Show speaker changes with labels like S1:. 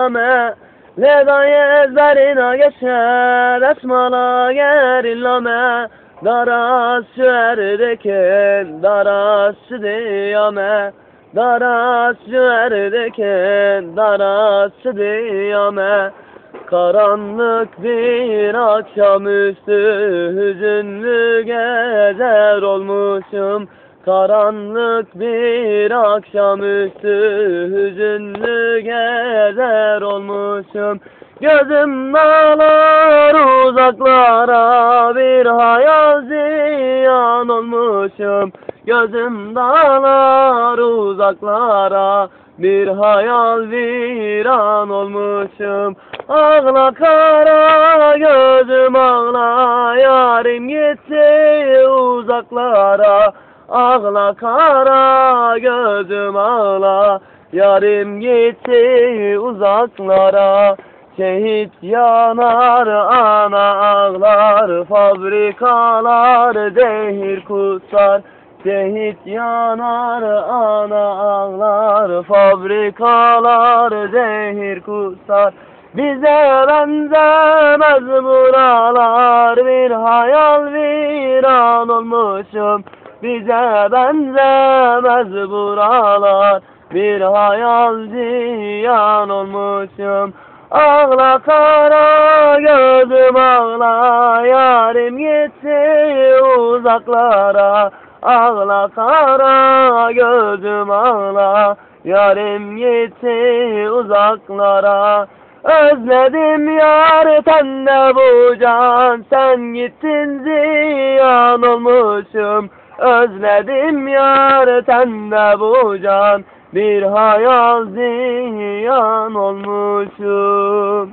S1: me Ledaya ezberine geçer Esmala gerillame Daras şerdeken Daras diyame Daras şerdeken Daras diyame Karanlık bir akşamüstü Hüzünlü gezer olmuşum Karanlık bir akşamüstü hüzünlü gezer olmuşum. Gözüm dağlar uzaklara bir hayal ziyan olmuşum. Gözüm dağlar uzaklara bir hayal viran olmuşum. Ağla kara gözüm ağla yarim gitti uzaklara Ağla kara gözüm ağla. Yarim gitti uzaklara. Şehit yanar ana ağlar. Fabrikalar dehir kusar. Şehit yanar ana ağlar. Fabrikalar zehir kusar. Bize benzemez buralar. Bir hayal viran olmuşum bize benzemez buralar. Bir hayal ziyan olmuşum. Ağla kara gözüm ağla Yarim gitti uzaklara. Ağla kara gözüm ağla Yarim gitti uzaklara. Özledim yar tende bu can Sen gittin ziyan olmuşum Özledim yar tende bu can. Bir hayal ziyan olmuşum